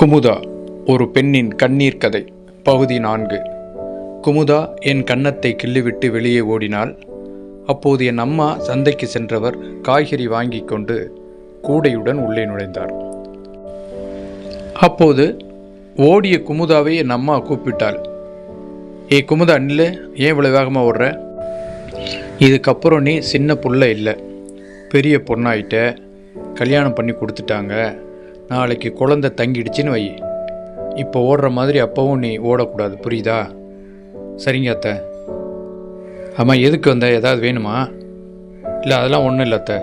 குமுதா ஒரு பெண்ணின் கண்ணீர் கதை பகுதி நான்கு. குமுதா என் கன்னத்தை கிள்ளிவிட்டு வெளியே ஓடினாள். அப்போது என் அம்மா சந்தைக்கு சென்றவர் காய்கறி வாங்கி கொண்டு கூடையுடன் உள்ளே நுழைந்தார். அப்போது ஓடிய குமுதாவை என் அம்மா கூப்பிட்டாள். ஏ குமுதா நில்லு. ஏன் இவ்வளோ வேகமாக ஓடுற? இதுக்கப்புறம் நீ சின்ன புள்ள இல்லை. பெரிய பொண்ணாயிட்ட. கல்யாணம் பண்ணி கொடுத்துட்டாங்க. நாளைக்கு குழந்தை தங்கிடுச்சின்னு வை. இப்போ ஓடுற மாதிரி அப்போவும் நீ ஓடக்கூடாது புரியுதா? சரிங்க அத்தை. ஆமாம் எதுக்கு வந்த? ஏதாவது வேணுமா? இல்லை அதெல்லாம் ஒன்றும் இல்லை அத்தை.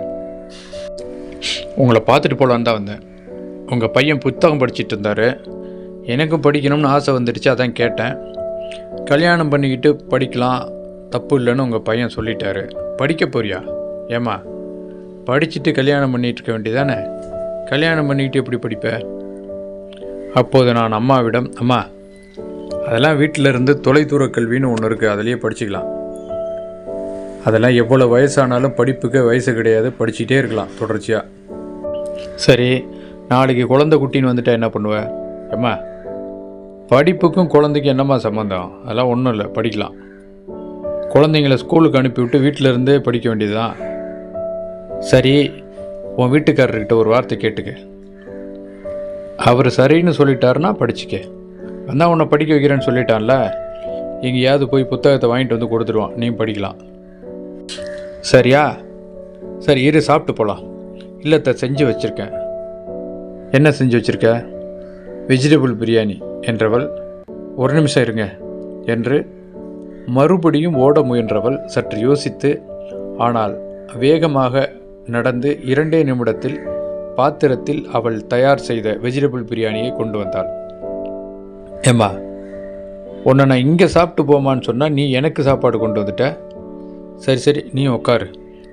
உங்களை பார்த்துட்டு போகலான்னு தான் வந்தேன். உங்கள் பையன் புத்தகம் படிச்சிட்டு இருந்தார். எனக்கும் படிக்கணும்னு ஆசை வந்துடுச்சு அதான் கேட்டேன். கல்யாணம் பண்ணிக்கிட்டு படிக்கலாம் தப்பு இல்லைன்னு உங்கள் பையன் சொல்லிட்டாரு. படிக்க போறியா? ஏம்மா படிச்சுட்டு கல்யாணம் பண்ணிகிட்டு இருக்க வேண்டியதானே கல்யாணம் பண்ணிக்கிட்டு எப்படி படிப்ப? அப்போது நான் அம்மாவிடம் அம்மா அதெல்லாம் வீட்டில் இருந்து தொலைதூர கல்வின்னு ஒன்று இருக்குது அதிலேயே படிச்சுக்கலாம். அதெல்லாம் எவ்வளோ வயசானாலும் படிப்புக்கு வயசு கிடையாது படிச்சுட்டே இருக்கலாம் தொடர்ச்சியாக சரி நாளைக்கு குழந்தை குட்டின்னு வந்துட்டா என்ன பண்ணுவேன் அம்மா படிப்புக்கும் குழந்தைக்கும் என்னம்மா சம்மந்தம் அதெல்லாம் ஒன்றும் இல்லை படிக்கலாம். குழந்தைங்கள ஸ்கூலுக்கு அனுப்பிவிட்டு வீட்டில் இருந்தே படிக்க வேண்டியதுதான். சரி உன் வீட்டுக்காரர்கிட்ட ஒரு வார்த்தை கேட்டுக்க. அவர் சரின்னு சொல்லிட்டாருன்னா படிச்சுக்க. வந்தால் உன்னை படிக்க வைக்கிறேன்னு சொல்லிட்டான்ல எங்கேயாவது போய் புத்தகத்தை வாங்கிட்டு வந்து கொடுத்துருவான். நீ படிக்கலாம். சரியா? சரி இரு சாப்பிட்டு போகலாம் இல்லத்தை செஞ்சு வச்சுருக்கேன். என்ன செஞ்சு வச்சுருக்க? வெஜிடபிள் பிரியாணி என்றவள் ஒரு நிமிஷம் இருங்க என்று மறுபடியும் ஓட முயன்றவள் சற்று யோசித்து ஆனால் வேகமாக நடந்து இரண்டே நிமிடத்தில் பாத்திரத்தில் அவள் தயார் செய்த வெஜிடபிள் பிரியாணியை கொண்டு வந்தாள். ஏம்மா உன்னை நான் இங்கே சாப்பிட்டு போமான்னு சொன்னால் நீ எனக்கு சாப்பாடு கொண்டு வந்துட்ட? சரி சரி நீ உட்காரு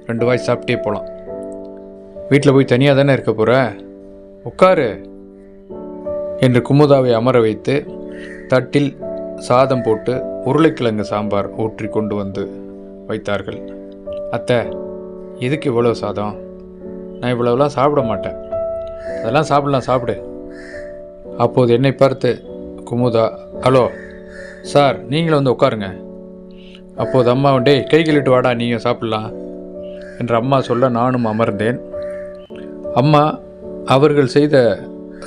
ரெண்டு வாய் சாப்பிட்டே போகலாம் வீட்டில் போய் தனியாக தானே இருக்க போகிற உட்காரு என்று குமுதாவை அமர வைத்து தட்டில் சாதம் போட்டு உருளைக்கிழங்கு சாம்பார் ஊற்றி கொண்டு வந்து வைத்தார்கள். அத்தை எதுக்கு இவ்வளோ சாதம்? நான் இவ்வளோலாம் சாப்பிட மாட்டேன். அதெல்லாம் சாப்பிடலாம் சாப்பிடு. அப்போது என்னை பார்த்து குமுதா ஹலோ சார் நீங்களும் வந்து உட்காருங்க. அப்போது அம்மா டேய் கை கழுவிட்டு வாடா நீங்கள் சாப்பிட்லாம். என்று அம்மா சொல்ல நானும் அமர்ந்தேன். அம்மா அவர்கள் செய்த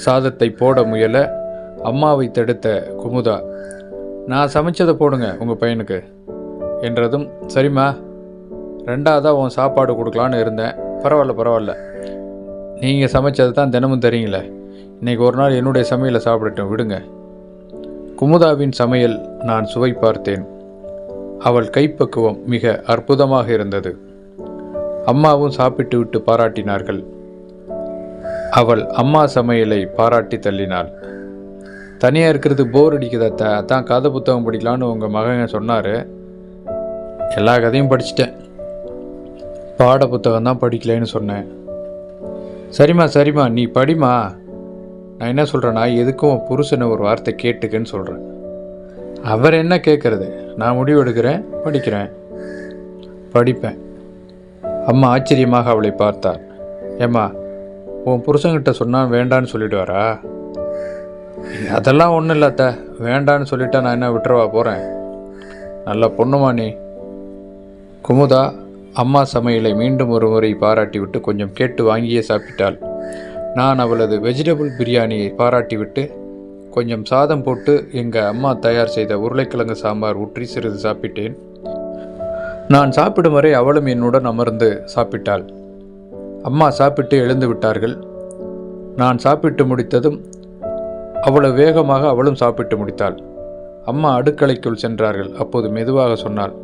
சாதத்தை போட முயல அம்மாவை தடுத்த குமுதா நான் சமைச்சதை போடுங்க உங்கள் பையனுக்கு. என்றதும் சரிம்மா ரெண்டாவதாக உன் சாப்பாடு கொடுக்கலான்னு இருந்தேன். பரவாயில்ல பரவாயில்ல. நீங்கள் சமைச்சது தான் தினமும் தெரியுங்களே. இன்றைக்கி ஒரு நாள் என்னுடைய சமையலை சாப்பிடட்டும் விடுங்க. குமுதாவின் சமையல் நான் சுவை பார்த்தேன். அவள் கைப்பக்குவம் மிக அற்புதமாக இருந்தது. அம்மாவும் சாப்பிட்டு விட்டு பாராட்டினார்கள். அவள் அம்மா சமையலை பாராட்டி தள்ளினாள். தனியாக இருக்கிறது போர் அடிக்குதா தான் கதை புத்தகம் படிக்கலான்னு உங்கள் மகன் சொன்னார். எல்லா கதையும் படிச்சிட்டேன். பாட புத்தகம் தான் படிக்கலைன்னு சொன்னேன். சரிம்மா சரிம்மா நீ படிமா நான் என்ன சொல்கிறேன்னா எதுக்கும் உன் புருஷனை ஒரு வார்த்தை கேட்டுக்கன்னு சொல்கிறேன் அவர் என்ன கேட்குறது நான் முடிவு எடுக்கிறேன் படிக்கிறேன். படிப்பேன். அம்மா ஆச்சரியமாக அவளை பார்த்தார் ஏம்மா உன் புருஷன்கிட்ட சொன்னால் வேண்டான்னு சொல்லிடுவாரா? அதெல்லாம் ஒன்றும் இல்லாத்த வேண்டான்னு சொல்லிட்டா நான் என்ன விட்டுறவா போகிறேன் நல்ல பொண்ணுமா நீ. குமுதா அம்மா சமையலை மீண்டும் ஒரு முறை பாராட்டிவிட்டு கொஞ்சம் கேட்டு வாங்கியே சாப்பிட்டாள். நான் அவளது வெஜிடபிள் பிரியாணியை பாராட்டிவிட்டு கொஞ்சம் சாதம் போட்டு எங்கள் அம்மா தயார் செய்த உருளைக்கிழங்கு சாம்பார் ஊற்றி சிறிது சாப்பிட்டேன். நான் சாப்பிடும் வரை அவளும் என்னுடன் அமர்ந்து சாப்பிட்டாள். அம்மா சாப்பிட்டு எழுந்து விட்டார்கள். நான் சாப்பிட்டு முடித்ததும் அவ்வளவு வேகமாக அவளும் சாப்பிட்டு முடித்தாள். அம்மா அடுக்கலைக்குள் சென்றார்கள். அப்போது மெதுவாக சொன்னாள்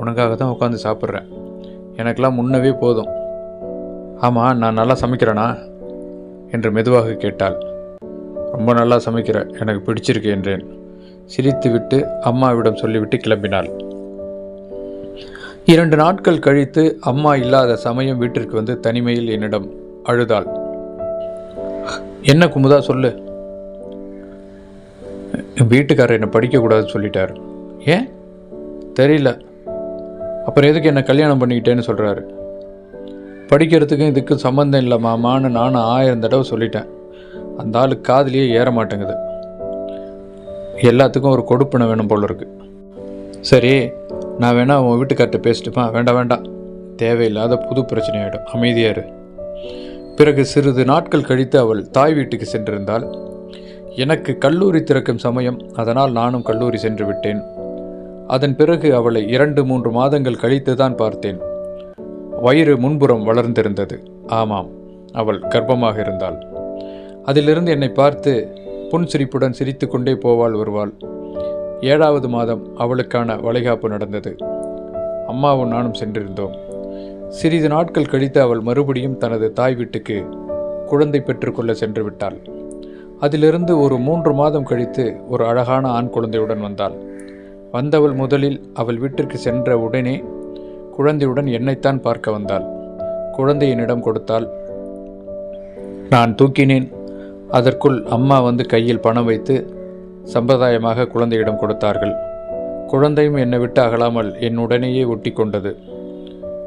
உனக்காக தான் உட்காந்து சாப்பிட்றேன். எனக்கெல்லாம் முன்னவே போதும். ஆமாம் நான் நல்லா சமைக்கிறேனா? என்று மெதுவாக கேட்டாள். ரொம்ப நல்லா சமைக்கிற எனக்கு பிடிச்சிருக்கு என்றேன். சிரித்துவிட்டு அம்மாவிடம் சொல்லிவிட்டு கிளம்பினாள். இரண்டு நாட்கள் கழித்து அம்மா இல்லாத சமயம் வீட்டிற்கு வந்து தனிமையில் என்னிடம் அழுதாள். என்ன குமுதா சொல்லு. வீட்டுக்காரர் என்னை படிக்கக்கூடாதுன்னு சொல்லிட்டார். ஏன்? தெரியல. அப்புறம் எதுக்கு என்னை கல்யாணம் பண்ணிக்கிட்டேன்னு சொல்கிறாரு படிக்கிறதுக்கும் இதுக்கும் சம்மந்தம் இல்லை மாமான்னு நானும் ஆயிரம் தடவை சொல்லிட்டேன். அந்த ஆள் காதலியே ஏற மாட்டேங்குது. எல்லாத்துக்கும் ஒரு கொடுப்பினை வேணும் போல இருக்கு. சரி நான் வேணா உன் வீட்டுக்கார்ட்ட பேசிட்டுமா வேண்டாம் வேண்டாம். தேவையில்லாத புது பிரச்சனையாயிடும். அமைதியாரு பிறகு சிறிது நாட்கள் கழித்து அவள் தாய் வீட்டுக்கு சென்றிருந்தாள். எனக்கு கல்லூரி திறக்கும் சமயம். அதனால் நானும் கல்லூரி சென்று விட்டேன். அதன் பிறகு அவளை இரண்டு மூன்று மாதங்கள் கழித்துதான் பார்த்தேன். வயிறு முன்புறம் வளர்ந்திருந்தது. ஆமாம் அவள் கர்ப்பமாக இருந்தாள். அதிலிருந்து என்னை பார்த்து புன்சிரிப்புடன் சிரித்துக்கொண்டே போவாள் வருவாள் ஏழாவது மாதம் அவளுக்கான வளைகாப்பு நடந்தது. அம்மாவும் நானும் சென்றிருந்தோம். சிறிது நாட்கள் கழித்து அவள் மறுபடியும் தனது தாய் வீட்டுக்கு குழந்தை பெற்றுக்கொள்ள சென்று விட்டாள் அதிலிருந்து ஒரு மூன்று மாதம் கழித்து ஒரு அழகான ஆண் குழந்தையுடன் வந்தாள். வந்தவள் முதலில் அவள் வீட்டிற்கு சென்ற உடனே குழந்தையுடன் என்னைத்தான் பார்க்க வந்தாள். குழந்தை என்னிடம் கொடுத்தாள் நான் தூக்கினேன். அதற்குள் அம்மா வந்து கையில் பணம் வைத்து சம்பிரதாயமாக குழந்தையிடம் கொடுத்தார்கள். குழந்தையும் என்னை விட்டு அகலாமல் என் ஒட்டி கொண்டது.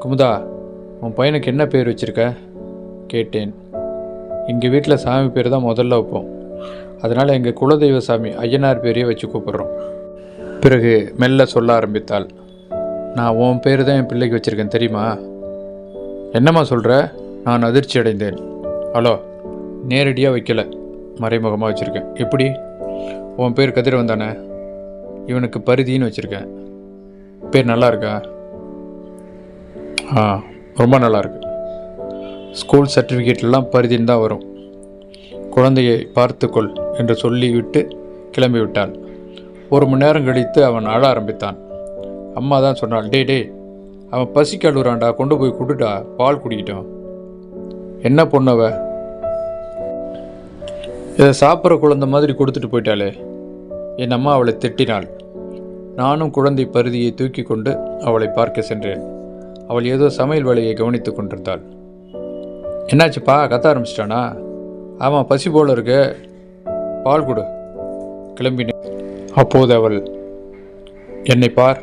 குமுதா உன் பையனுக்கு என்ன பேர் வச்சிருக்க? கேட்டேன். எங்கள் வீட்டில் சாமி பேர் தான் முதல்ல வைப்போம். அதனால் எங்கள் குலதெய்வ சாமி ஐயனார் பேரையே வச்சு கூப்பிட்றோம். பிறகு மெல்ல சொல்ல ஆரம்பித்தாள். நான் உன் பேர் தான் என் பிள்ளைக்கு வச்சுருக்கேன் தெரியுமா? என்னம்மா சொல்கிற நான் அதிர்ச்சி அடைந்தேன். ஹலோ நேரடியாக வைக்கல. மறைமுகமாக வச்சுருக்கேன். எப்படி? உன் பேர் கதிரவன் தானே? இவனுக்கு பருதின்னு வச்சுருக்கேன். பேர் நல்லா இருக்கா? ஆ ரொம்ப நல்லாயிருக்கு ஸ்கூல் சர்டிஃபிகேட்லாம் பருதின்னு தான் வரும். குழந்தையை பார்த்துக்கொள் என்று சொல்லிவிட்டு கிளம்பி விட்டாள் ஒரு மணி நேரம் கழித்து அவன் அழ ஆரம்பித்தான். அம்மா தான் சொன்னாள் டே டேய் அவன் பசி கழுவுறான்டா கொண்டு போய் குடுடா பால் குடிக்கிட்டான் என்ன பொண்ணவ இதை சாப்பிட்ற குழந்தை மாதிரி கொடுத்துட்டு போயிட்டாளே. என் அம்மா அவளை திட்டினாள். நானும் குழந்தை பருதியை தூக்கி கொண்டு அவளை பார்க்க சென்றேன். அவள் ஏதோ சமையல் வேலையை கவனித்து கொண்டிருந்தாள். என்னாச்சுப்பா கத்த ஆரம்பிச்சிட்டானா? ஆமாம் பசி போல இருக்கு. பால் கொடு. கிளம்பினேன். அப்போது அவள் என்னை பார்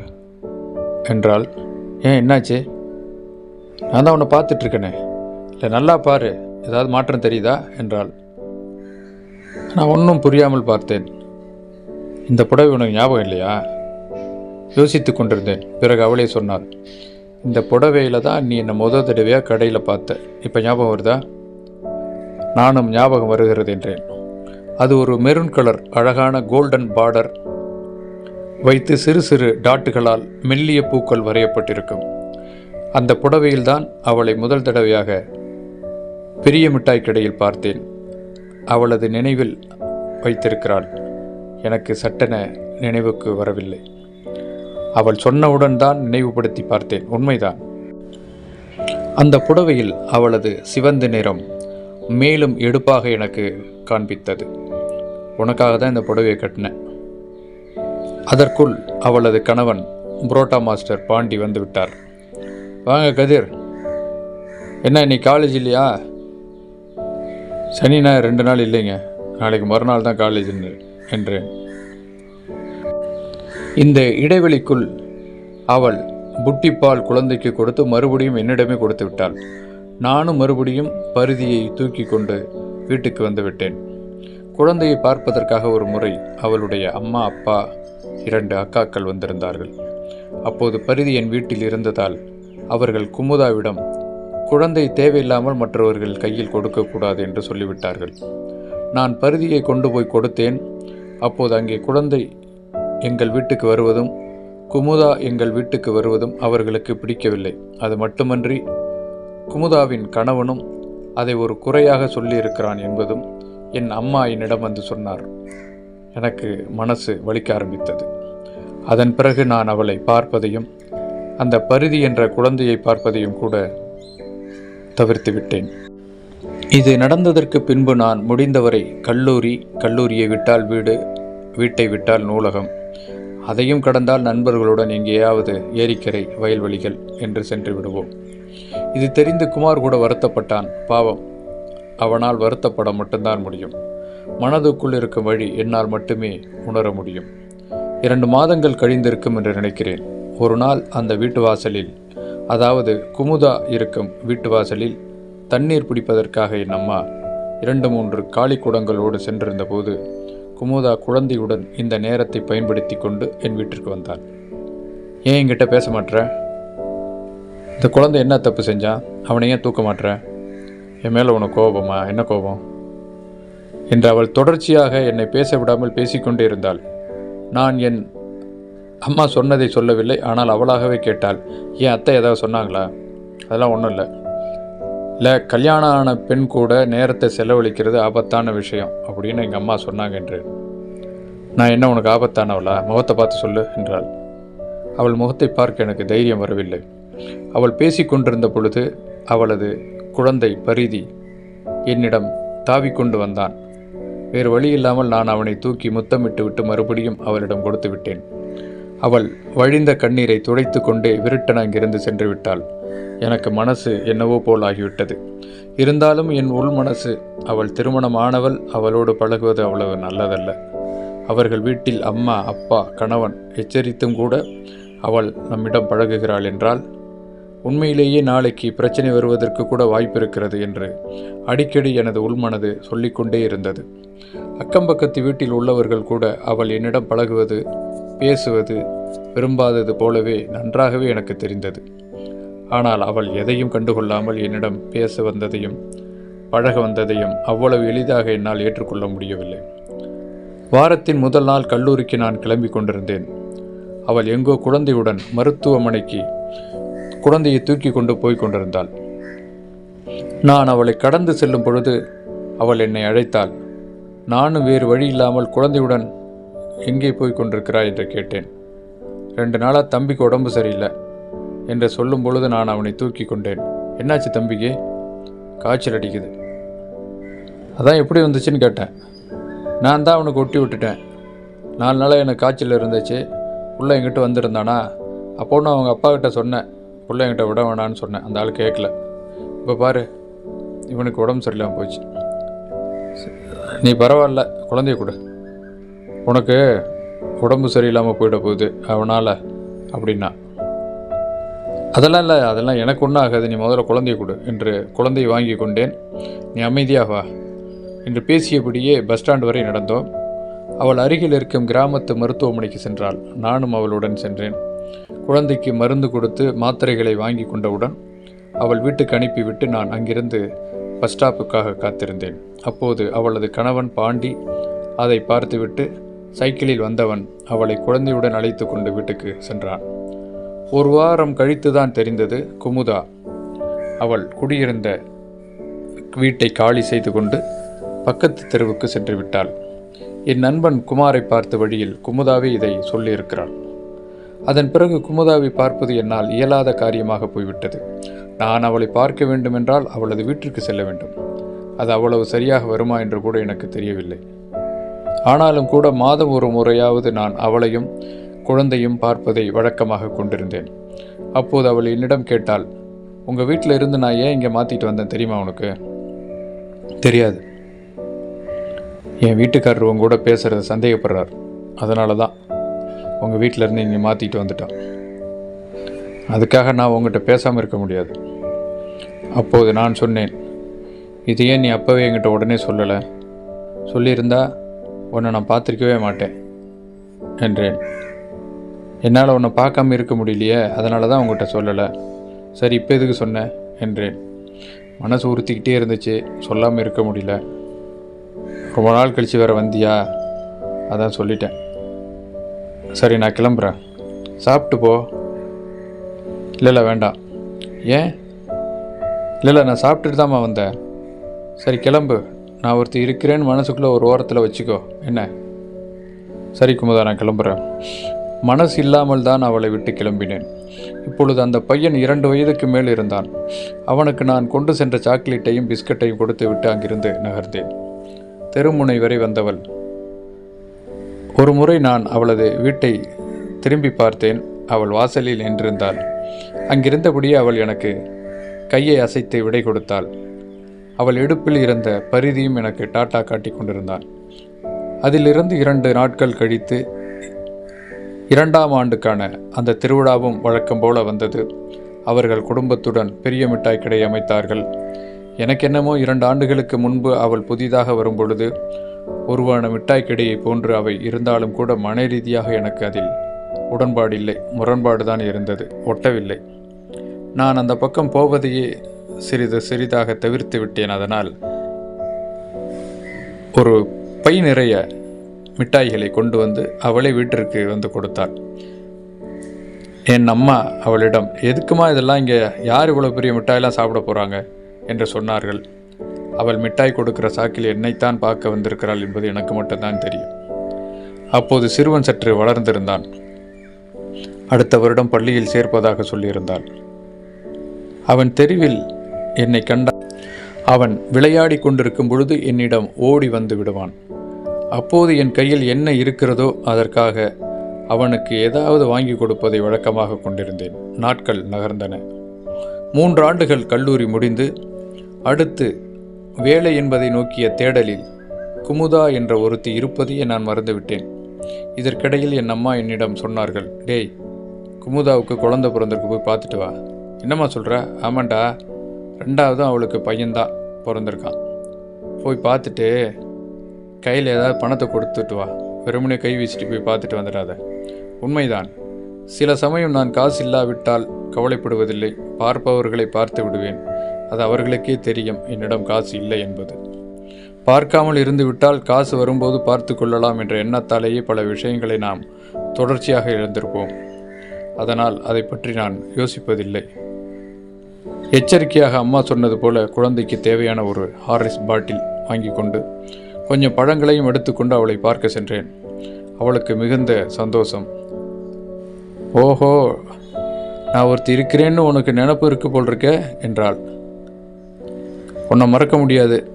என்றாள். ஏன் என்னாச்சு? நான் தான் உன்னை பார்த்துட்ருக்கேனே. இல்லை நல்லா பாரு. ஏதாவது மாற்றம் தெரியுதா? என்றாள். நான் ஒன்றும் புரியாமல் பார்த்தேன். இந்த புடவை உனக்கு ஞாபகம் இல்லையா? யோசித்து கொண்டிருந்தேன். பிறகு அவளே சொன்னார் இந்த புடவையில் தான் நீ என்னை முத தடவையாக கடையில் பார்த்த. இப்போ ஞாபகம் வருதா? நானும் ஞாபகம் வருகிறது என்றேன். அது ஒரு மெரூன் கலர் அழகான கோல்டன் பார்டர் வைத்து சிறு சிறு டாட்டுகளால் மெல்லிய பூக்கள் வரையப்பட்டிருக்கும். அந்த புடவையில்தான் அவளை முதல் தடவையாக பெரிய மிட்டாய் கடையில் பார்த்தேன். அவளது நினைவில் வைத்திருக்கிறாள் எனக்கு சட்டென நினைவுக்கு வரவில்லை. அவள் சொன்னவுடன் தான் நினைவுபடுத்தி பார்த்தேன் உண்மைதான். அந்த புடவையில் அவளது சிவந்த நிறம் மேலும் எடுப்பாக எனக்கு காண்பித்தது. உனக்காக தான் இந்த புடவையை கட்டினேன். அதற்குள் அவளது கணவன் புரோட்டா மாஸ்டர் பாண்டி வந்து விட்டார் வாங்க கதிர் என்ன இன்னைக்கு காலேஜ் இல்லையா? சனி ஞாயிறு ரெண்டு நாள் இல்லைங்க. நாளைக்கு மறுநாள் தான் காலேஜ் என்றேன். இந்த இடைவெளிக்குள் அவள் புட்டிப்பால் குழந்தைக்கு கொடுத்து மறுபடியும் என்னிடமே கொடுத்து விட்டாள். நானும் மறுபடியும் பருதியை தூக்கி கொண்டு வீட்டுக்கு வந்துவிட்டேன் குழந்தையை பார்ப்பதற்காக ஒரு முறை அவளுடைய அம்மா அப்பா இரண்டு அக்காக்கள் வந்திருந்தார்கள். அப்போது பரிதி என் வீட்டில் இருந்ததால் அவர்கள் குமுதாவிடம் குழந்தை தேவையில்லாமல் மற்றவர்கள் கையில் கொடுக்கக்கூடாது என்று சொல்லிவிட்டார்கள். நான் பருதியை கொண்டு போய் கொடுத்தேன். அப்போது அங்கே குழந்தை எங்கள் வீட்டுக்கு வருவதும் குமுதா எங்கள் வீட்டுக்கு வருவதும் அவர்களுக்கு பிடிக்கவில்லை. அது மட்டுமன்றி குமுதாவின் கணவனும் அதை ஒரு குறையாக சொல்லியிருக்கிறான் என்பதும் என் அம்மா என்னிடம் வந்து சொன்னார். எனக்கு மனசு வலிக்க ஆரம்பித்தது. அதன் பிறகு நான் அவளை பார்ப்பதையும் அந்த பருதி என்ற குழந்தையை பார்ப்பதையும் கூட தவிர்த்து விட்டேன். இது நடந்ததற்கு பின்பு நான் முடிந்தவரை கல்லூரி கல்லூரியை விட்டால் வீடு வீட்டை விட்டால் நூலகம். அதையும் கடந்தால் நண்பர்களுடன் எங்கேயாவது ஏரிக்கரை வயல்வெளிகள் என்று சென்று விடுவோம். இது தெரிந்து குமார் கூட வருத்தப்பட்டான். பாவம் அவனால் வருத்தப்பட மட்டும்தான் முடியும். மனதுக்குள் இருக்கும் வழி என்னால் மட்டுமே உணர முடியும். இரண்டு மாதங்கள் கழிந்திருக்கும் என்று நினைக்கிறேன். ஒரு நாள் அந்த வீட்டு வாசலில் அதாவது குமுதா இருக்கும் வீட்டு வாசலில் தண்ணீர் பிடிப்பதற்காக என் அம்மா இரண்டு மூன்று காளி குடங்களோடு சென்றிருந்தபோது குமுதா குழந்தையுடன் இந்த நேரத்தை பயன்படுத்தி கொண்டு என் வீட்டிற்கு வந்தான். ஏன் என்கிட்ட பேச மாட்ற? இந்த குழந்தை என்ன தப்பு செஞ்சான் அவனை ஏன் தூக்க மாட்டேற என் மேலே உனக்கு கோபமா? என்ன கோபம்? என்று அவள் தொடர்ச்சியாக என்னை பேச விடாமல் பேசிக்கொண்டே இருந்தாள். நான் என் அம்மா சொன்னதை சொல்லவில்லை ஆனால் அவளாகவே கேட்டாள் ஏன் அத்தை ஏதாவது சொன்னாங்களா? அதெல்லாம் ஒன்றும் இல்லை. இல்லை கல்யாணம் ஆன பெண் கூட நேரத்தை செலவழிக்கிறது ஆபத்தான விஷயம் அப்படின்னு எங்கள் அம்மா சொன்னாங்க என்று. நான் என்ன உனக்கு ஆபத்தானவளா? முகத்தை பார்த்து சொல்லு என்றாள். அவள் முகத்தை பார்க்க எனக்கு தைரியம் வரவில்லை. அவள் பேசிக்கொண்டிருந்த பொழுது அவளது குழந்தை பரிதி என்னிடம் தாவிக்கொண்டு வந்தான். வேறு வழி இல்லாமல் நான் அவனை தூக்கி முத்தமிட்டு விட்டு மறுபடியும் அவளிடம் கொடுத்து விட்டேன். அவள் வழிந்த கண்ணீரை துடைத்து கொண்டே விருட்டன அங்கிருந்து சென்று விட்டாள். எனக்கு மனசு என்னவோ போல் ஆகிவிட்டது. இருந்தாலும் என் உள் மனசு அவள் திருமணமானவள் அவளோடு பழகுவது அவ்வளவு நல்லதல்ல. அவர்கள் வீட்டில் அம்மா அப்பா கணவன் எச்சரித்தும் கூட அவள் நம்மிடம் பழகுகிறாள் என்றால் உண்மையிலேயே நாளைக்கு பிரச்சனை வருவதற்கு கூட வாய்ப்பிருக்கிறது என்று அடிக்கடி எனது உள்மனது சொல்லிக்கொண்டே இருந்தது. அக்கம்பக்கத்து வீட்டில் உள்ளவர்கள் கூட அவள் என்னிடம் பழகுவது பேசுவது விரும்பாதது போலவே நன்றாகவே எனக்கு தெரிந்தது. ஆனால் அவள் எதையும் கண்டுகொள்ளாமல் என்னிடம் பேச வந்ததையும் பழக வந்ததையும் அவ்வளவு எளிதாக என்னால் ஏற்றுக்கொள்ள முடியவில்லை. வாரத்தின் முதல் நாள் கல்லூரிக்கு நான் கிளம்பி கொண்டிருந்தேன். அவள் எங்கோ குழந்தையுடன் மருத்துவமனைக்கு குழந்தையை தூக்கி கொண்டு போய் கொண்டிருந்தாள். நான் அவளை கடந்து செல்லும் பொழுது அவள் என்னை அழைத்தாள். நானும் வேறு வழி இல்லாமல் குழந்தையுடன் எங்கே போய் கொண்டிருக்கிறாய் என்று கேட்டேன். ரெண்டு நாளாக தம்பிக்கு உடம்பு சரியில்லை என்று சொல்லும் பொழுது நான் அவனை தூக்கி கொண்டேன். என்னாச்சு தம்பிக்கு? காய்ச்சல் அடிக்குது. அதான் எப்படி வந்துச்சுன்னு கேட்டேன். நான் தான் அவனுக்கு ஒட்டி விட்டுட்டேன். நாலு நாளாக எனக்கு காய்ச்சல் இருந்துச்சு. உள்ளே என்கிட்ட வந்திருந்தானா? அப்போ அவங்க அப்பா கிட்ட சொன்னேன். பிள்ளை என்கிட்ட விட வேணான்னு சொன்னேன். அந்த ஆள் கேட்கல இப்போ பாரு இவனுக்கு உடம்பு சரியில்லாமல் போச்சு. நீ பரவாயில்ல குழந்தைய கொடு. உனக்கு உடம்பு சரியில்லாமல் போயிட போகுது. அவனால் அப்படின்னா. அதெல்லாம் இல்லை அதெல்லாம் எனக்கு ஒன்றும் ஆகாது. நீ முதல்ல குழந்தைய கொடு என்று குழந்தையை வாங்கி கொண்டேன். நீ அமைதியாக வா என்று பேசியபடியே பஸ் ஸ்டாண்ட் வரை நடந்தோம். அவள் அருகில் இருக்கும் கிராமத்து மருத்துவமனைக்கு சென்றாள். நானும் அவளுடன் சென்றேன். குழந்தைக்கு மருந்து கொடுத்து மாத்திரைகளை வாங்கி கொண்டவுடன் அவள் வீட்டுக்கு அனுப்பிவிட்டு நான் அங்கிருந்து பஸ் ஸ்டாப்புக்காக காத்திருந்தேன். அப்போது அவளது கணவன் பாண்டி அதை பார்த்துவிட்டு சைக்கிளில் வந்தவன் அவளை குழந்தையுடன் அழைத்து கொண்டு வீட்டுக்கு சென்றான். ஒரு வாரம் கழித்துதான் தெரிந்தது குமுதா. அவள் குடியிருந்த வீட்டை காலி செய்து கொண்டு பக்கத்து தெருவுக்கு சென்று விட்டாள். என் நண்பன் குமாரை பார்த்த வழியில் குமுதாவே இதை சொல்லியிருக்கிறாள். அதன் பிறகு குமுதாவை பார்ப்பது என்னால் இயலாத காரியமாக போய்விட்டது. நான் அவளை பார்க்க வேண்டுமென்றால் அவளது வீட்டிற்கு செல்ல வேண்டும். அது அவ்வளவு சரியாக வருமா என்று கூட எனக்கு தெரியவில்லை. ஆனாலும் கூட மாதம் ஒரு முறையாவது நான் அவளையும் குழந்தையும் பார்ப்பதை வழக்கமாக கொண்டிருந்தேன். அப்போது அவள் என்னிடம் கேட்டாள் உங்கள் வீட்டில் இருந்து நான் ஏன் இங்கே மாற்றிட்டு வந்தேன் தெரியுமா உனக்கு? தெரியாது. என் வீட்டுக்காரர் உங்க கூட பேசுகிறத சந்தேகப்படுறார். அதனால தான். உங்கள் வீட்டில் இருந்து இங்கே மாற்றிட்டு வந்துட்டான் அதுக்காக நான் உங்கள்கிட்ட பேசாமல் இருக்க முடியாது. அப்போது நான் சொன்னேன் இது ஏன் நீ அப்போவே என்கிட்ட உடனே சொல்லலை? சொல்லியிருந்தா உன்னை நான் பார்த்துருக்கவே மாட்டேன் என்றேன். என்னால் உன்னை பார்க்காம இருக்க முடியலையே அதனால தான் உங்கள்கிட்ட சொல்லலை. சரி இப்போ எதுக்கு சொன்னேன் என்றேன். மனசு உறுத்திக்கிட்டே இருந்துச்சு சொல்லாமல் இருக்க முடியல. ரொம்ப நாள் கழித்து வேறு வந்தியா? அதான் சொல்லிட்டேன். சரி நான் கிளம்புறேன். சாப்பிட்டு போ. இல்லை இல்லை வேண்டாம். ஏன்? இல்லை இல்லை நான் சாப்பிட்டுட்டு தாம்மா வந்தேன். சரி கிளம்பு. நான் ஒருத்தர் இருக்கிறேன்னு மனசுக்குள்ளே ஒரு ஓரத்தில் வச்சுக்கோ. என்ன? சரி குமுதா நான் கிளம்புறேன். மனசு இல்லாமல் தான் அவளை விட்டு கிளம்பினேன். இப்பொழுது அந்த பையன் இரண்டு வயதுக்கு மேல் இருந்தான். அவனுக்கு நான் கொண்டு சென்ற சாக்லேட்டையும் பிஸ்கட்டையும் கொடுத்து விட்டு அங்கிருந்து நகர்ந்தேன். தெருமுனை வரை வந்தவள். ஒரு முறை நான் அவளது வீட்டை திரும்பி பார்த்தேன். அவள் வாசலில் நின்றிருந்தாள். அங்கிருந்தபடியே அவள் எனக்கு கையை அசைத்து விடை கொடுத்தாள். அவள் இடுப்பில் இருந்த பரிதியும் எனக்கு டாட்டா காட்டிக் கொண்டிருந்தான். அதிலிருந்து இரண்டு நாட்கள் கழித்து இரண்டாம் ஆண்டுக்கான அந்த திருவிழாவும் வழக்கம் போல வந்தது. அவர்கள் குடும்பத்துடன் பெரிய மிட்டாய் கடை அமைத்தார்கள். எனக்கென்னமோ இரண்டு ஆண்டுகளுக்கு முன்பு அவள் புதிதாக வரும்பொழுது உருவான மிட்டாய் போன்று அவை இருந்தாலும் கூட மன ரீதியாக எனக்கு அதில் உடன்பாடு இல்லை முரண்பாடு தான் இருந்தது. ஒட்டவில்லை. நான் அந்த பக்கம் போவதையே சிறிது சிறிதாக தவிர்த்து விட்டேன். அதனால் ஒரு பை நிறைய மிட்டாய்களை கொண்டு வந்து அவளை வீட்டிற்கு வந்து கொடுத்தாள். என் அம்மா அவளிடம் எதுக்குமா இதெல்லாம் இங்கே? யார் இவ்வளோ பெரிய மிட்டாயெல்லாம் சாப்பிட போகிறாங்க என்று சொன்னார்கள். அவள் மிட்டாய் கொடுக்கிற சாக்கில் என்னைத்தான் பார்க்க வந்திருக்கிறாள் என்பது எனக்கு மட்டும்தான் தெரியும். அப்போது சிறுவன் சற்று வளர்ந்திருந்தான். அடுத்த வருடம் பள்ளியில் சேர்ப்பதாக சொல்லியிருந்தாள். அவன் தெருவில் என்னை கண்டான். அவன் விளையாடி கொண்டிருக்கும் பொழுது என்னிடம் ஓடி வந்து விடுவான். அப்போது என் கையில் என்ன இருக்கிறதோ அதற்காக அவனுக்கு ஏதாவது வாங்கி கொடுப்பதை வழக்கமாக கொண்டிருந்தேன். நாட்கள் நகர்ந்தன. மூன்று ஆண்டுகள் கல்லூரி முடிந்து அடுத்து வேலை என்பதை நோக்கிய தேடலில் குமுதா என்ற ஒருத்தி இருப்பதையே நான் மறந்துவிட்டேன். இதற்கிடையில் என் அம்மா என்னிடம் சொன்னார்கள் டேய் குமுதாவுக்கு குழந்தை பிறந்திருக்கு போய் பார்த்துட்டு வா. என்னம்மா சொல்கிற ஆமாண்டா ரெண்டாவதும் அவளுக்கு பையன்தான் பிறந்திருக்கான். போய் பார்த்துட்டு கையில் ஏதாவது பணத்தை கொடுத்துட்டு வா. வெறுமனே கை வீசிட்டு போய் பார்த்துட்டு வந்துடாத. உண்மைதான். சில சமயம் நான் காசு இல்லாவிட்டால் கவலைப்படுவதில்லை. பார்ப்பவர்களை பார்த்து விடுவேன். அது அவர்களுக்கே தெரியும் என்னிடம் காசு இல்லை என்பது. பார்க்காமல் இருந்துவிட்டால் காசு வரும்போது பார்த்து கொள்ளலாம் என்ற எண்ணத்தாலேயே பல விஷயங்களை நாம் தொடர்ச்சியாக இழந்திருப்போம். அதனால் அதை பற்றி நான் யோசிப்பதில்லை. எச்சரிக்கையாக அம்மா சொன்னது போல குழந்தைக்கு தேவையான ஒரு ஹாரிஸ் பாட்டில் வாங்கி கொண்டு கொஞ்சம் பழங்களையும் எடுத்துக்கொண்டு அவளை பார்க்க சென்றேன். அவளுக்கு மிகுந்த சந்தோஷம். ஓஹோ நான் ஒருத்தி இருக்கிறேன்னு உனக்கு நினப்பு இருக்கு போல் இருக்க என்றாள். உன்னை மறக்க முடியாது.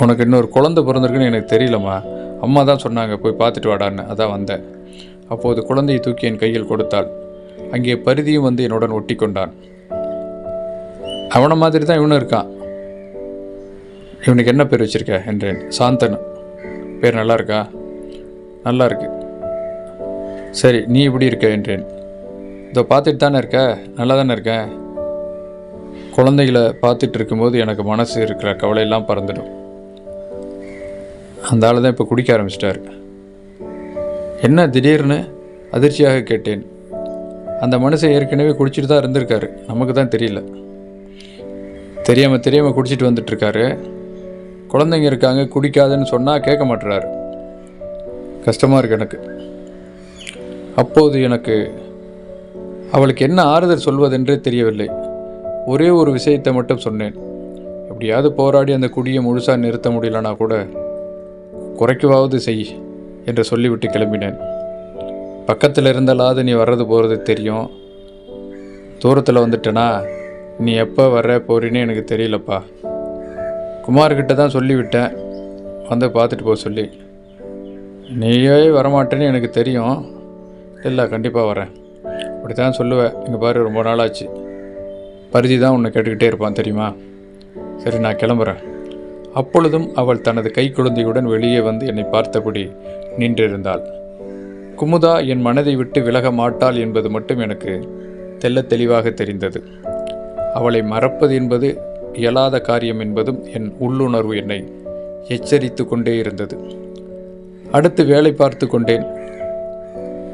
உனக்கு இன்னொரு குழந்தை பிறந்திருக்குன்னு எனக்கு தெரியலம்மா. அம்மா தான் சொன்னாங்க போய் பார்த்துட்டு வாடான்னு. அதான் வந்தேன். அப்போது குழந்தையை தூக்கி என் கையில் கொடுத்தாள். அங்கே பரிதியும் வந்து என்னுடன் ஒட்டி கொண்டான் அவனை மாதிரி தான் இவனும் இருக்கான். இவனுக்கு என்ன பேர் வச்சிருக்க? என்றேன். சாந்தன். பேர் நல்லா இருக்கா? நல்லா இருக்கு. சரி நீ இப்படி இருக்க என்றேன். இதோ பார்த்துட்டு தானே இருக்க? நல்லா தானே இருக்கேன் குழந்தைகளை பார்த்துட்டு இருக்கும்போது எனக்கு மனசு இருக்கிற கவலையெல்லாம் பறந்துடும். அந்த ஆள் தான் இப்போ குடிக்க ஆரம்பிச்சிட்டாரு. என்ன திடீர்னு அதிர்ச்சியாக கேட்டேன். அந்த மனுஷன் ஏற்கனவே குடிச்சிட்டு தான் இருந்திருக்காரு. நமக்கு தான் தெரியல. தெரியாமல் தெரியாமல் குடிச்சிட்டு வந்துட்டுருக்காரு. குழந்தைங்க இருக்காங்க குடிக்காதுன்னு சொன்னால் கேட்க மாட்டுறாரு கஷ்டமாக இருக்கு எனக்கு. அப்போது எனக்கு அவளுக்கு என்ன ஆறுதல் சொல்வதென்றே தெரியவில்லை. ஒரே ஒரு விஷயத்தை மட்டும் சொன்னேன். எப்படியாவது போராடி அந்த குடியை முழுசாக நிறுத்த முடியலனா கூட குறைக்கவாவது செய் என்று சொல்லிவிட்டு கிளம்பினேன். பக்கத்தில் இருந்தாலாவது நீ வர்றது போகிறது தெரியும். தூரத்தில் வந்துட்டேனா? நீ எப்போ வர்ற போறீன்னு எனக்கு தெரியலப்பா. குமார்கிட்ட தான் சொல்லிவிட்டேன். வந்து பார்த்துட்டு போக சொல்லி. நீயே வரமாட்டேன்னு எனக்கு தெரியும். இல்லை கண்டிப்பாக வரேன். அப்படி தான் சொல்லுவேன் இங்கே பாரு ரொம்ப நாளாச்சு. பரிதி தான் உன்னை கேட்டுக்கிட்டே இருப்பான் தெரியுமா? சரி நான் கிளம்புறேன். அப்பொழுதும் அவள் தனது கை குழந்தையுடன் வெளியே வந்து என்னை பார்த்தபடி நின்றிருந்தாள். குமுதா என் மனதை விட்டு விலக மாட்டாள் என்பது மட்டும் எனக்கு தெல்ல தெளிவாக தெரிந்தது. அவளை மறப்பது என்பது இயலாத காரியம் என்பதும் என் உள்ளுணர்வு என்னை எச்சரித்து கொண்டே இருந்தது. அடுத்து வேலை பார்த்து கொண்டேன்.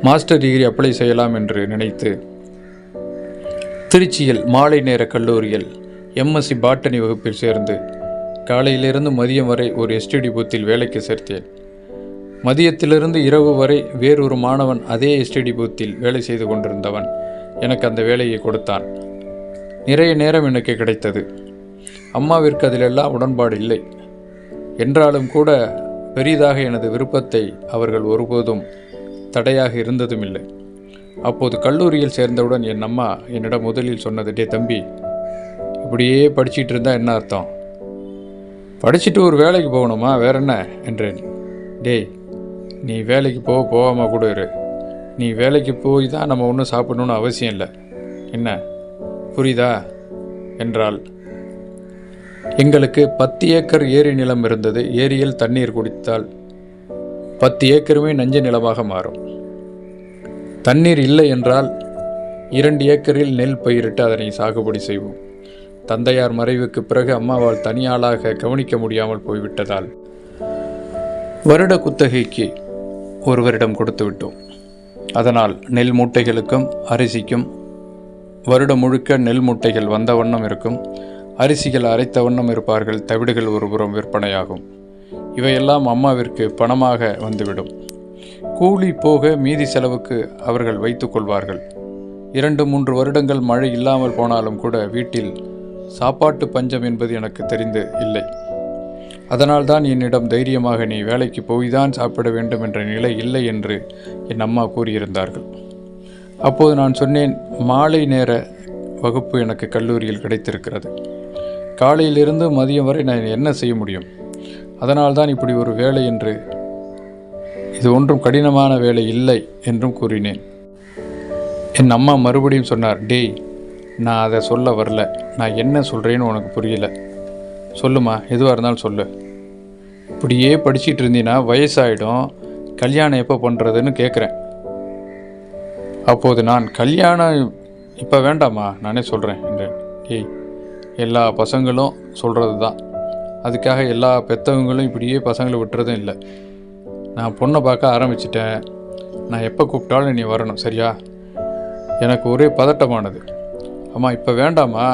மாஸ்டர் டிகிரி அப்ளை செய்யலாம் என்று நினைத்து திருச்சியில் மாலை நேர கல்லூரியில் எம்எஸ்சி பாட்டனி வகுப்பில் சேர்ந்து காலையிலிருந்து மதியம் வரை ஒரு எஸ்டிடி பூத்தில் வேலைக்கு சேர்த்தேன். மதியத்திலிருந்து இரவு வரை வேறொரு மாணவன் அதே எஸ்டிடி பூத்தில் வேலை செய்து கொண்டிருந்தவன் எனக்கு அந்த வேலையை கொடுத்தான். நிறைய நேரம் எனக்கு கிடைத்தது. அம்மாவிற்கு அதிலெல்லாம் உடன்பாடு இல்லை. என்றாலும் கூட பெரிதாக எனது விருப்பத்தை அவர்கள் ஒருபோதும் தடையாக இருந்ததும் இல்லை அப்போது கல்லூரியில் சேர்ந்தவுடன் என் அம்மா என்னிடம் முதலில் சொன்னது டே தம்பி இப்படியே படிச்சிட்டு இருந்தால் என்ன அர்த்தம்? படிச்சுட்டு ஒரு வேலைக்கு போகணுமா? வேற என்ன? என்றேன். டேய் நீ வேலைக்கு போக போகாமல் கூட இரு. நீ வேலைக்கு போய் தான் நம்ம ஒன்றும் சாப்பிடணும்னு அவசியம் இல்லை. என்ன? புரியுதா? என்றால் எங்களுக்கு பத்து ஏக்கர் ஏரி நிலம் இருந்தது. ஏரியில் தண்ணீர் குடித்தால் பத்து ஏக்கருமே நஞ்ச நிலமாக மாறும். தண்ணீர் இல்லை என்றால் இரண்டு ஏக்கரில் நெல் பயிரிட்டு அதனை சாகுபடி செய்வோம். தந்தையார் மறைவுக்கு பிறகு அம்மாவால் தனியாளாக கவனிக்க முடியாமல் போய்விட்டதால் வருட குத்தகைக்கு ஒருவரிடம் கொடுத்து விட்டோம். அதனால் நெல் மூட்டைகளுக்கும் அரிசிக்கும் வருடம் முழுக்க நெல் மூட்டைகள் வந்த வண்ணம் இருக்கும். அரிசிகள் அரைத்த வண்ணம் இருப்பார்கள் தவிடுகள் ஒருபுறம் விற்பனையாகும். இவையெல்லாம் அம்மாவிற்கு பணமாக வந்துவிடும். கூலி போக மீதி செலவுக்கு அவர்கள் வைத்துக்கொள்வார்கள் இரண்டு மூன்று வருடங்கள் மழை இல்லாமல் போனாலும் கூட வீட்டில் சாப்பாட்டு பஞ்சம் என்பது எனக்கு தெரிந்து இல்லை. அதனால்தான் என்னிடம் தைரியமாக நீ வேலைக்கு போய்தான் சாப்பிட வேண்டும் என்ற நிலை இல்லை என்று என் அம்மா கூறியிருந்தார்கள். அப்போது நான் சொன்னேன் மாலை நேர வகுப்பு எனக்கு கல்லூரியில் கிடைத்திருக்கிறது. காலையிலிருந்து மதியம் வரை நான் என்ன செய்ய முடியும்? அதனால்தான் இப்படி ஒரு வேலை என்று இது ஒன்றும் கடினமான வேலை இல்லை என்றும் கூறினேன். என் அம்மா மறுபடியும் சொன்னார் டேய் நான் அதை சொல்ல வரல. நான் என்ன சொல்கிறேன்னு உனக்கு புரியல. சொல்லுமா எதுவாக இருந்தாலும் சொல்லு. இப்படியே படிச்சிட்டு இருந்தீன்னா வயசாயிடும். கல்யாணம் எப்போ பண்ணுறதுன்னு கேட்குறேன் அப்போது நான் கல்யாணம் இப்போ வேண்டாமா நானே சொல்கிறேன் என்றேன். ஏய் எல்லா பசங்களும் சொல்கிறது தான் அதுக்காக எல்லா பெற்றவங்களும் இப்படியே பசங்களை விட்டுறதும் இல்லை. நான் பொண்ணை பார்க்க ஆரம்பிச்சிட்டேன். நான் எப்போ கூப்பிட்டாலும் நீ வரணும் சரியா? எனக்கு ஒரே பதட்டமானது. அம்மா இப்போ வேண்டாமா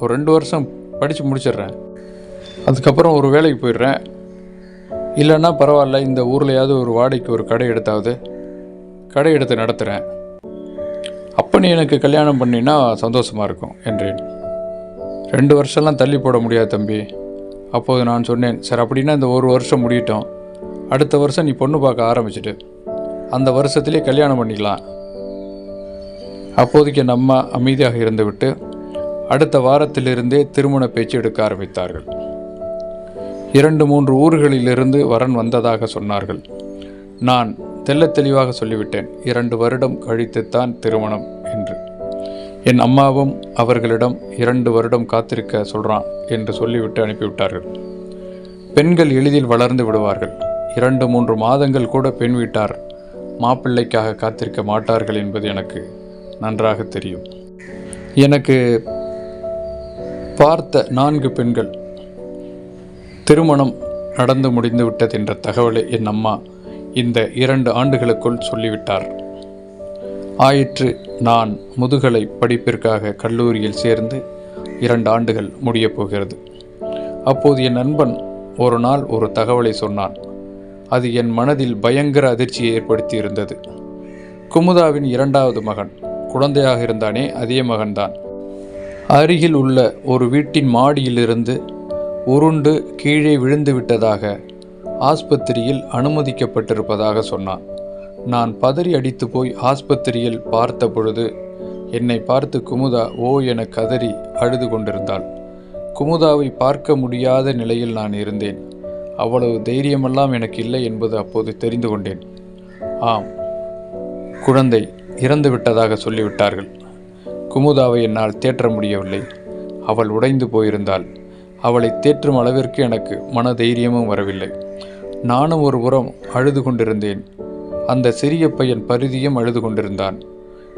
ஒரு ரெண்டு வருஷம் படித்து முடிச்சிடுறேன். அதுக்கப்புறம் ஒரு வேலைக்கு போயிடுறேன். இல்லைன்னா பரவாயில்ல இந்த ஊர்லையாவது ஒரு வாடகைக்கு ஒரு கடை எடுத்தாவது. கடை எடுத்து நடத்துகிறேன் அப்போ நீ எனக்கு கல்யாணம் பண்ணினா சந்தோஷமாக இருக்கும் என்றேன். ரெண்டு வருஷம்லாம் தள்ளி போட முடியாது தம்பி. அப்போது நான் சொன்னேன் சார் அப்படின்னா இந்த ஒரு வருஷம் முடியட்டும். அடுத்த வருஷம் நீ பொண்ணு பார்க்க ஆரம்பிச்சிட்டு அந்த வருஷத்திலே கல்யாணம் பண்ணிக்கலாம். அப்போதைக்கு என் அம்மா அமைதியாக இருந்துவிட்டு அடுத்த வாரத்திலிருந்தே திருமண பேச்சு எடுக்க ஆரம்பித்தார்கள். இரண்டு மூன்று ஊர்களிலிருந்து வரன் வந்ததாக சொன்னார்கள். நான் தெல்ல தெளிவாக சொல்லிவிட்டேன் இரண்டு வருடம் கழித்துத்தான் திருமணம் என்று. என் அம்மாவும் அவர்களிடம் இரண்டு வருடம் காத்திருக்க சொல்கிறான் என்று சொல்லிவிட்டு அனுப்பிவிட்டார்கள். பெண்கள் எளிதில் வளர்ந்து விடுவார்கள். இரண்டு மூன்று மாதங்கள் கூட பெண் வீட்டார் மாப்பிள்ளைக்காக காத்திருக்க மாட்டார்கள் என்பது எனக்கு நன்றாக தெரியும். எனக்கு பார்த்த நான்கு பெண்கள் திருமணம் நடந்து முடிந்து விட்டது என்ற தகவலை என் அம்மா இந்த இரண்டு ஆண்டுகளுக்குள் சொல்லிவிட்டார். ஆயிற்று நான் முதுகலை படிப்பிற்காக கல்லூரியில் சேர்ந்து இரண்டு ஆண்டுகள் முடியப் போகிறது. அப்போது என் நண்பன் ஒரு நாள் ஒரு தகவலை சொன்னான். அது என் மனதில் பயங்கர அதிர்ச்சியை ஏற்படுத்தி இருந்தது குமுதாவின் இரண்டாவது மகன் குழந்தையாக இருந்தானே அதே மகன்தான். அருகில் உள்ள ஒரு வீட்டின் மாடியிலிருந்து உருண்டு கீழே விழுந்து விட்டதாக ஆஸ்பத்திரியில் அனுமதிக்கப்பட்டிருப்பதாக சொன்னான். நான் பதறி அடித்து போய் ஆஸ்பத்திரியில் பார்த்த பொழுது என்னை பார்த்து குமுதா ஓ என கதறி அழுது கொண்டிருந்தாள். குமுதாவை பார்க்க முடியாத நிலையில் நான் இருந்தேன். அவ்வளவு தைரியமெல்லாம் எனக்கு இல்லை என்பது அப்போது தெரிந்து கொண்டேன். ஆம் குழந்தை இறந்து விட்டதாக சொல்லிவிட்டார்கள். குமுதாவை என்னால் தேற்ற முடியவில்லை. அவள் உடைந்து போயிருந்தாள். அவளை தேற்றும் அளவிற்கு எனக்கு மன தைரியமும் வரவில்லை. நானும் ஒரு புறம் அழுது கொண்டிருந்தேன். அந்த சிறிய பையன் பருதியும் அழுது கொண்டிருந்தான்.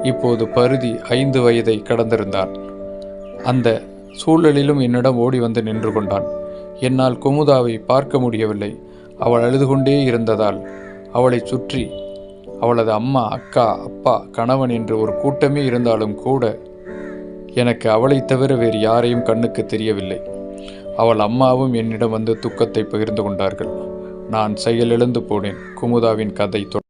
இப்போது பருதி ஐந்து வயதை கடந்திருந்தான். அந்த சூழலிலும் என்னிடம் ஓடி வந்து நின்று கொண்டான். என்னால் குமுதாவை பார்க்க முடியவில்லை. அவள் அழுது கொண்டே இருந்ததால் அவளை சுற்றி அவளது அம்மா அக்கா அப்பா கணவன் என்று ஒரு கூட்டமே இருந்தாலும் கூட எனக்கு அவளைத் தவிர வேறு யாரையும் கண்ணுக்கு தெரியவில்லை. அவள் அம்மாவும் என்னிடம் வந்து துக்கத்தை பகிர்ந்து கொண்டார்கள். நான் செயலிழந்து போனேன். குமுதாவின் கதை தொ